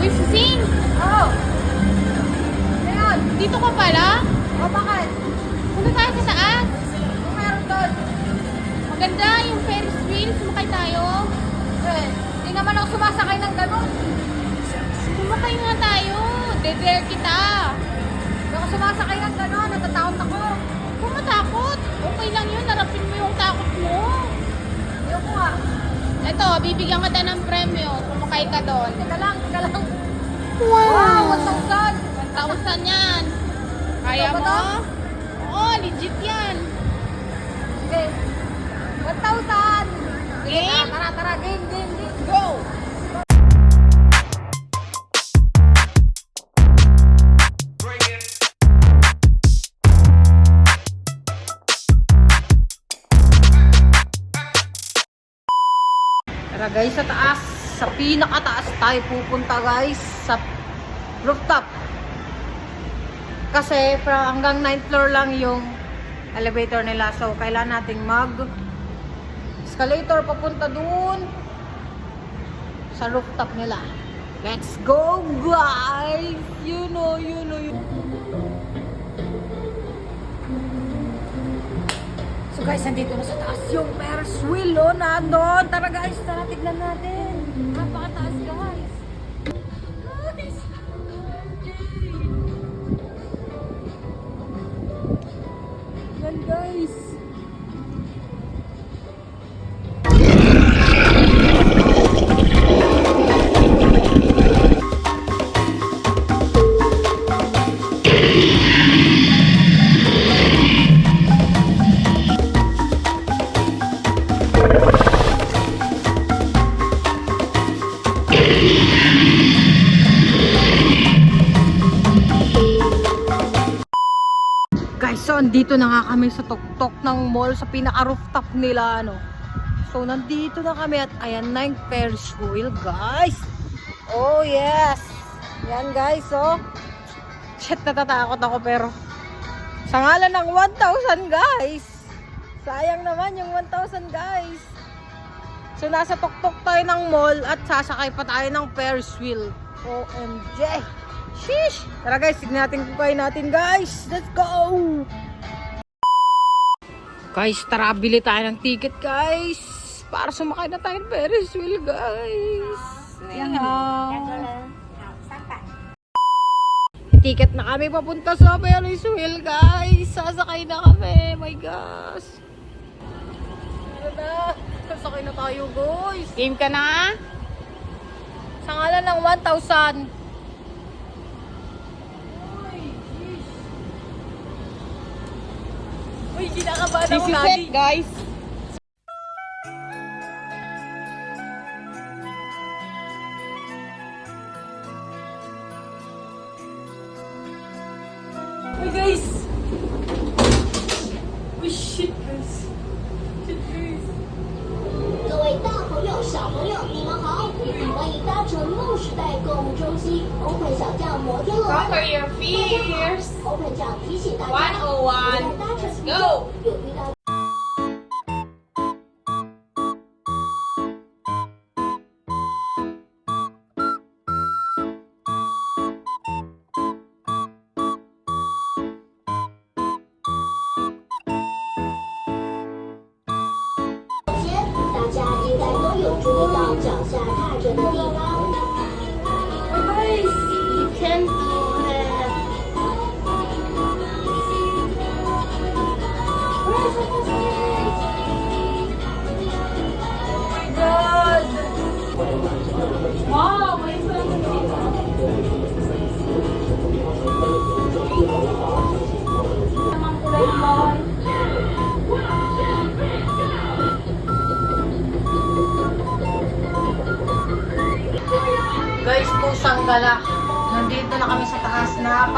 Uy, Sising! Oh! Ngayon, Dito ka pala? o bakit? Punta tayo sa taas. Kung meron doon. Maganda yung Ferris wheel. Sumakay tayo. Eh, hindi naman ako sumasakay ng ganun. Sumakay nga tayo. Dedare kita. Sumasakay ng ganun. Natatakot ako. Kung matakot, okay lang yun. Narapin mo yung takot mo. Ayoko nga. Ito, bibigyan kita ng premyo. Sumakay ka doon. Teka lang, teka lang. Wow! 1,000! 1,000 yan. Kaya mo? to? Oo, legit yan. Okay. 1,000! Game? Tara, tara, game, game, game. Go! Tara guys, sa taas. Sa pinakataas tayo pupunta guys. Sa rooftop. Kasi from hanggang 9th floor lang yung elevator nila. So, kailangan nating mag escalator papunta dun sa rooftop nila. Let's go guys! You know, you know, you So guys, nandito na sa taas yung Ferris wheel, oh, nandun. Tara guys, tara, tignan natin. Napakataas guys. Guys! Yan guys. Guys, so andito na nga kami sa tuktok ng mall sa pinaka-rooftop nila, ano. So, nandito na kami at ayan na yung Ferris wheel, guys. Oh, yes. Yan, guys, oh. Shit, natatakot ako pero sa ngalan ng 1,000, guys. Sayang naman yung 1,000, guys. So, nasa tuktok tayo ng mall at sasakay pa tayo ng Ferris wheel. OMG. Sheesh! Tara guys, tignan natin kung kaya natin guys. Let's go! Guys, tara, bili tayo ng ticket guys. Para sumakay na tayo ng Ferris wheel guys. Ayan Ticket na kami papunta sa Ferris wheel guys. Sasakay na kami. My gosh. Na? Sasakay na tayo guys. Game ka na? Sa ngalan ng 1,000. Uy, kinakabahan This ako is lagi. it, guys. Uy, guys! Uy, shit, guys. Shit, guys. 各位大朋友、小朋友，你们好！欢迎搭乘梦时代购物中心 Open 小将摩天轮。 Conquer your fears. Open 酱提醒大家， dollars. One oh one. Let's go.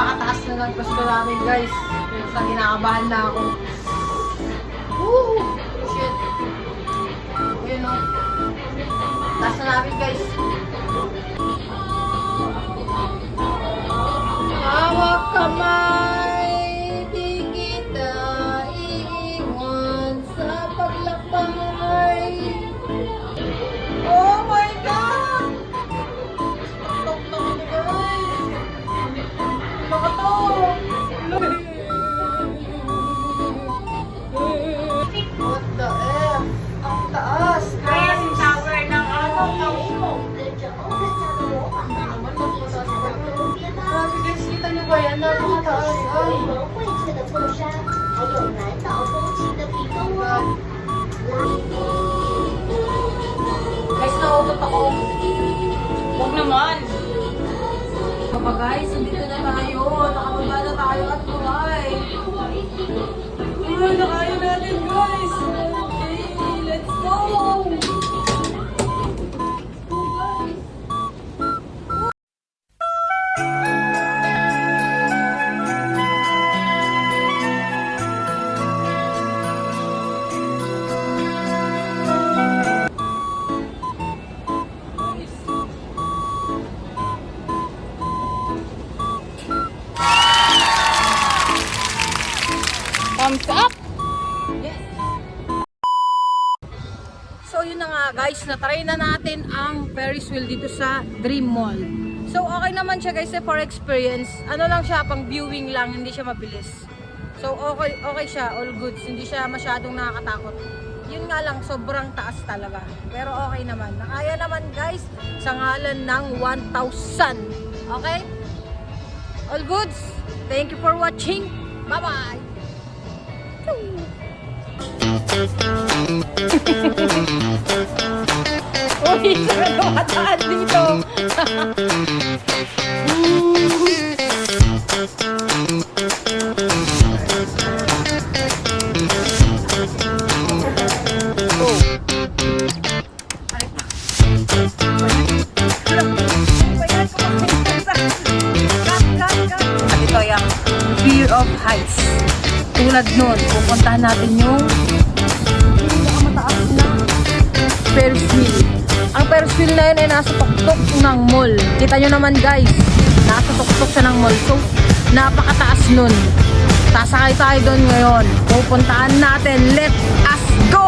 Napakataas na ng gusto namin, guys. Sa kinakabahan na ako. Woo! Shit. Ayun o. Taas na namin, guys. 们荟萃的凤山，还有南岛风情的屏风哦。 Guys, nautot ako. Huwag naman. Mga guys, nandito na tayo. Thumbs up. So yun na nga guys, natry na natin ang Ferris wheel dito sa Dream Mall. So okay naman siya guys eh, for experience. Ano lang siya, pang viewing lang, hindi siya mabilis. So okay, okay siya, all goods. Hindi siya masyadong nakakatakot. Yun nga lang, sobrang taas talaga. Pero okay naman. Nakaya naman guys, sa ngalan ng 1,000. Okay? All goods. Thank you for watching. Bye-bye! Uy, saan dumataan dito? Ito yung fear of heights. Tulad nun, pupuntahan natin yung pinakamataas na Ferris. Ang Ferris na yun ay nasa tuktok ng mall. Kita nyo naman guys, nasa tuktok siya ng mall. So, napakataas nun. Sasakay tayo doon ngayon. Pupuntahan natin. Let us go!